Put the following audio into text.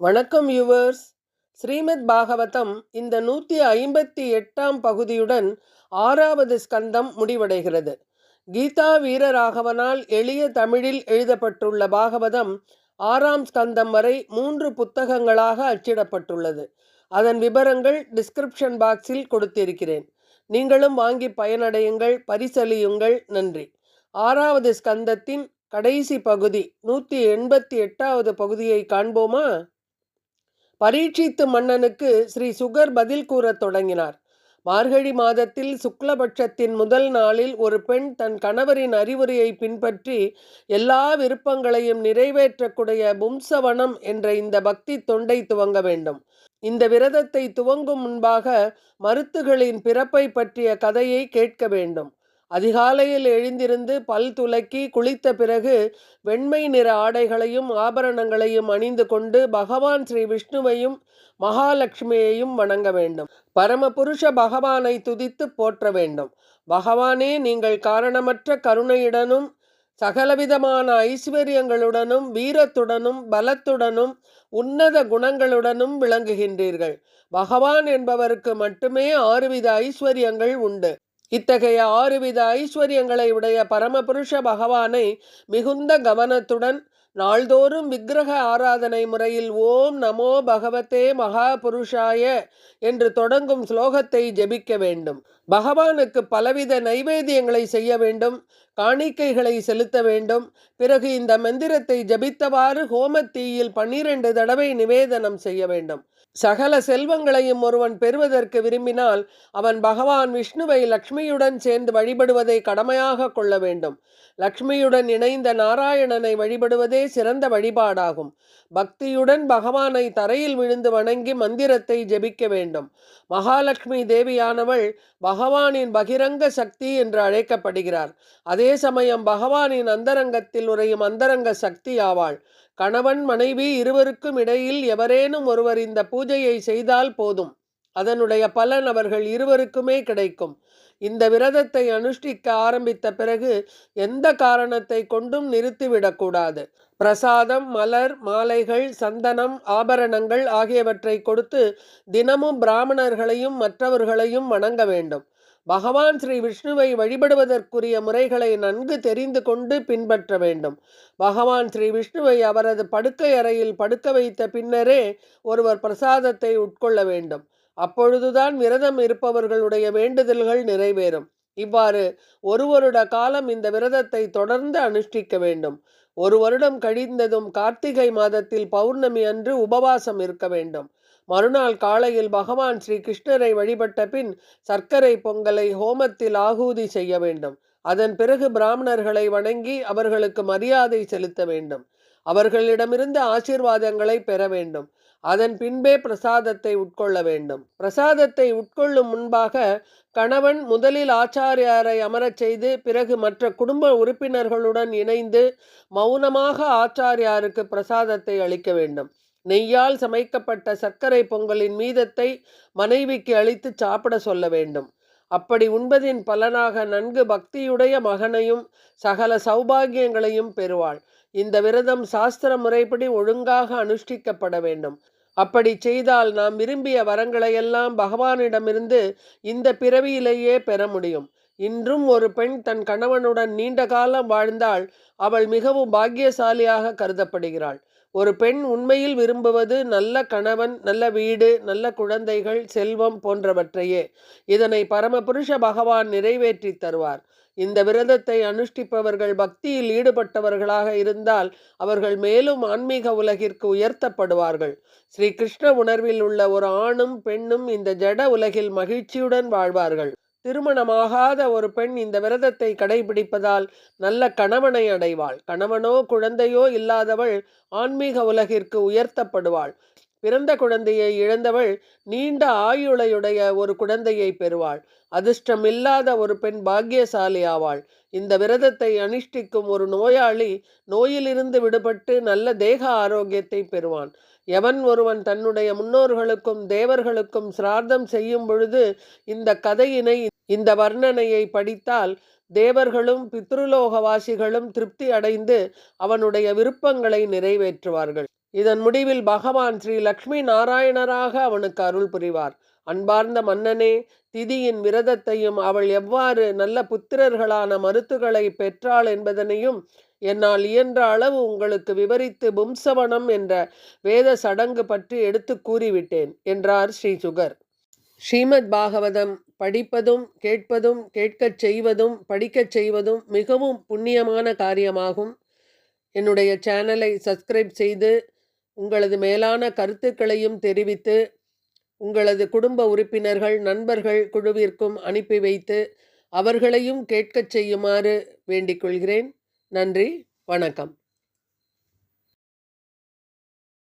வணக்கம் யுவர்ஸ் ஸ்ரீமத் பாகவதம் இந்த நூற்றி ஐம்பத்தி எட்டாம் பகுதியுடன் ஆறாவது ஸ்கந்தம் முடிவடைகிறது. கீதா வீரராகவனால் எளிய தமிழில் எழுதப்பட்டுள்ள பாகவதம் ஆறாம் ஸ்கந்தம் வரை மூன்று புத்தகங்களாக அச்சிடப்பட்டுள்ளது. அதன் விவரங்கள் டிஸ்கிரிப்ஷன் பாக்ஸில் கொடுத்திருக்கிறேன். நீங்களும் வாங்கி பயனடையுங்கள் பரிசலியுங்கள் நன்றி. ஆறாவது ஸ்கந்தத்தின் கடைசி பகுதி நூற்றி எண்பத்தி எட்டாவது பகுதியை காண்போமா? பரீட்சித்து மன்னனுக்கு ஸ்ரீ சுகர் பதில் கூறத் தொடங்கினார். மார்கழி மாதத்தில் சுக்லபட்சத்தின் முதல் நாளில் ஒரு பெண் தன் கணவரின் அறிவுரையை பின்பற்றி எல்லா விருப்பங்களையும் நிறைவேற்றக்கூடிய பும்சவனம் என்ற இந்த பக்தி தொண்டை துவங்க வேண்டும். இந்த விரதத்தை துவங்கும் முன்பாக மருத்துகளின் பிறப்பை பற்றிய கதையை கேட்க வேண்டும். அதிகாலையில் எழுந்திருந்து பல் துலக்கி குளித்த பிறகு வெண்மை நிற ஆடைகளையும் ஆபரணங்களையும் அணிந்து கொண்டு பகவான் ஸ்ரீ விஷ்ணுவையும் மகாலட்சுமியையும் வணங்க வேண்டும். பரமபுருஷ பகவானை துதித்து போற்ற வேண்டும். பகவானே நீங்கள் காரணமற்ற கருணையுடனும் சகலவிதமான ஐஸ்வர்யங்களுடனும் வீரத்துடனும் பலத்துடனும் உன்னத குணங்களுடனும் விளங்குகின்றீர்கள். பகவான் என்பவருக்கு மட்டுமே ஆறுவித ஐஸ்வர்யங்கள் உண்டு. இத்தகைய ஆறுவித ஐஸ்வர்யங்களை உடைய பரமபுருஷ பகவானை மிகுந்த கவனத்துடன் நாள்தோறும் விக்கிரக ஆராதனை முறையில் ஓம் நமோ பகவதே மகாபுருஷாய என்று தொடங்கும் ஸ்லோகத்தை ஜெபிக்க வேண்டும். பகவானுக்கு பலவித நைவேத்தியங்களை செய்ய வேண்டும் காணிக்கைகளை செலுத்த வேண்டும். பிறகு இந்த மந்திரத்தை ஜபித்தவாறு ஹோமத்தீயில் பன்னிரண்டு தடவை நிவேதனம் செய்ய வேண்டும். சகல செல்வங்களையும் ஒருவன் பெறுவதற்கு விரும்பினால் அவன் பகவான் விஷ்ணுவை லக்ஷ்மியுடன் சேர்ந்து வழிபடுவதை கடமையாக கொள்ள வேண்டும். லக்ஷ்மியுடன் இணைந்த நாராயணனை வழிபடுவதே சிறந்த வழிபாடாகும். பக்தியுடன் பகவானை தரையில் விழுந்து வணங்கி மந்திரத்தை ஜெபிக்க வேண்டும். மகாலட்சுமி தேவியானவள் பகவானின் பகிரங்க சக்தி என்று அழைக்கப்படுகிறார். அதே சமயம் பகவானின் அந்தரங்கத்தில் உரையும் அந்தரங்க சக்தி ஆவாள். கணவன் மனைவி இருவருக்கும் இடையில் எவரேனும் ஒருவர் இந்த பூஜையை செய்தால் போதும். அதனுடைய பலன் அவர்கள் இருவருக்குமே கிடைக்கும். இந்த விரதத்தை அனுஷ்டிக்க ஆரம்பித்த பிறகு எந்த காரணத்தை கொண்டும் நிறுத்திவிடக்கூடாது பிரசாதம் மலர் மாலைகள் சந்தனம் ஆபரணங்கள் ஆகியவற்றை கொடுத்து தினமும் பிராமணர்களையும் மற்றவர்களையும் வணங்க வேண்டும். பகவான் ஸ்ரீ விஷ்ணுவை வழிபடுவதற்குரிய முறைகளை நன்கு தெரிந்து கொண்டு பின்பற்ற வேண்டும். பகவான் ஸ்ரீ விஷ்ணுவை அவரது படுக்கை அறையில் படுக்க வைத்த பின்னரே ஒருவர் பிரசாதத்தை உட்கொள்ள வேண்டும். அப்பொழுதுதான் விரதம் இருப்பவர்களுடைய வேண்டுதல்கள் நிறைவேறும். இவ்வாறு ஒரு வருட காலம் இந்த விரதத்தை தொடர்ந்து அனுஷ்டிக்க வேண்டும். ஒரு வருடம் கழிந்ததும் கார்த்திகை மாதத்தில் பௌர்ணமி அன்று உபவாசம் இருக்க வேண்டும். மறுநாள் காலையில் பகவான் ஸ்ரீ கிருஷ்ணரை வழிபட்ட பின் சர்க்கரை பொங்கலை ஹோமத்தில் ஆகூதி செய்ய வேண்டும். அதன் பிறகு பிராமணர்களை வணங்கி அவர்களுக்கு மரியாதை செலுத்த வேண்டும். அவர்களிடமிருந்து ஆசீர்வாதங்களை பெற வேண்டும். அதன் பின்பே பிரசாதத்தை உட்கொள்ள வேண்டும். பிரசாதத்தை உட்கொள்ளும் முன்பாக கணவன் முதலில் ஆச்சாரியாரை அமரச் செய்து பிறகு மற்ற குடும்ப உறுப்பினர்களுடன் இணைந்து மௌனமாக ஆச்சாரியாருக்கு பிரசாதத்தை அளிக்க வேண்டும். நெய்யால் சமைக்கப்பட்ட சர்க்கரை பொங்கலின் மீதத்தை மனைவிக்கு அளித்து சாப்பிட சொல்ல வேண்டும். அப்படி உண்பதின் பலனாக நன்கு பக்தியுடைய மகனையும் சகல சௌபாகியங்களையும் பெறுவாள். இந்த விரதம் சாஸ்திர முறைப்படி ஒழுங்காக அனுஷ்டிக்கப்பட வேண்டும். அப்படி செய்தால் நாம் விரும்பிய வரங்களையெல்லாம் பகவானிடமிருந்து இந்த பிறவியிலேயே பெற முடியும். இன்றும் ஒரு பெண் தன் கணவனுடன் நீண்ட காலம் வாழ்ந்தால் அவள் மிகவும் பாக்கியசாலியாக கருதப்படுகிறாள். ஒரு பெண் உண்மையில் விரும்புவது நல்ல கணவன் நல்ல வீடு நல்ல குழந்தைகள் செல்வம் போன்றவற்றையே. இதனை பரமபுருஷ பகவான் நிறைவேற்றி தருவார். இந்த விரதத்தை அனுஷ்டிப்பவர்கள் பக்தியில் ஈடுபட்டவர்களாக இருந்தால் அவர்கள் மேலும் ஆன்மீக உலகிற்கு உயர்த்தப்படுவார்கள். ஸ்ரீ கிருஷ்ண உணர்வில் உள்ள ஒரு ஆணும் பெண்ணும் இந்த ஜட உலகில் மகிழ்ச்சியுடன் வாழ்வார்கள். திருமணமாகாத ஒரு பெண் இந்த விரதத்தை கடைபிடிப்பதால் நல்ல கணவனை அடைவாள். கணவனோ குழந்தையோ இல்லாதவள் ஆன்மீக உலகிற்கு உயர்த்தப்படுவாள். பிறந்த குழந்தையை இழந்தவள் நீண்ட ஆயுளையுடைய ஒரு குழந்தையை பெறுவாள். அதிர்ஷ்டம் இல்லாத ஒரு பெண் பாக்கியசாலி ஆவாள். இந்த விரதத்தை அனுஷ்டிக்கும் ஒரு நோயாளி நோயிலிருந்து விடுபட்டு நல்ல தேக ஆரோக்கியத்தை பெறுவான். எவன் ஒருவன் தன்னுடைய முன்னோர்களுக்கும் தேவர்களுக்கும் சிரார்த்தம் செய்யும் பொழுது இந்த கதையினை இந்த வர்ணனையை படித்தால் தேவர்களும் பித்ருலோகவாசிகளும் திருப்தி அடைந்து அவனுடைய விருப்பங்களை நிறைவேற்றுவார்கள். இதன் முடிவில் பகவான் ஸ்ரீ லக்ஷ்மி நாராயணராக அவனுக்கு அருள் புரிவார். அன்பார்ந்த மன்னனே திதியின் விரதத்தையும் அவள் எவ்வாறு நல்ல புத்திரர்களான மருத்துகளை பெற்றாள் என்பதனையும் என்னால் இயன்ற அளவு உங்களுக்கு விவரித்து பும்சவனம் என்ற வேத சடங்கு பற்றி எடுத்து கூறிவிட்டேன் என்றார் ஸ்ரீ சுகர். ஸ்ரீமத் பாகவதம் படிப்பதும் கேட்பதும் கேட்கச் செய்வதும் படிக்கச் செய்வதும் மிகவும் புண்ணியமான காரியமாகும். என்னுடைய சேனலை சப்ஸ்கிரைப் செய்து உங்களது மேலான கருத்துக்களையும் தெரிவித்து உங்களது குடும்ப உறுப்பினர்கள் நண்பர்கள் குழுவிற்கும் அனுப்பி வைத்து அவர்களையும் கேட்கச் செய்யுமாறு வேண்டிக் கொள்கிறேன். நன்றி வணக்கம்.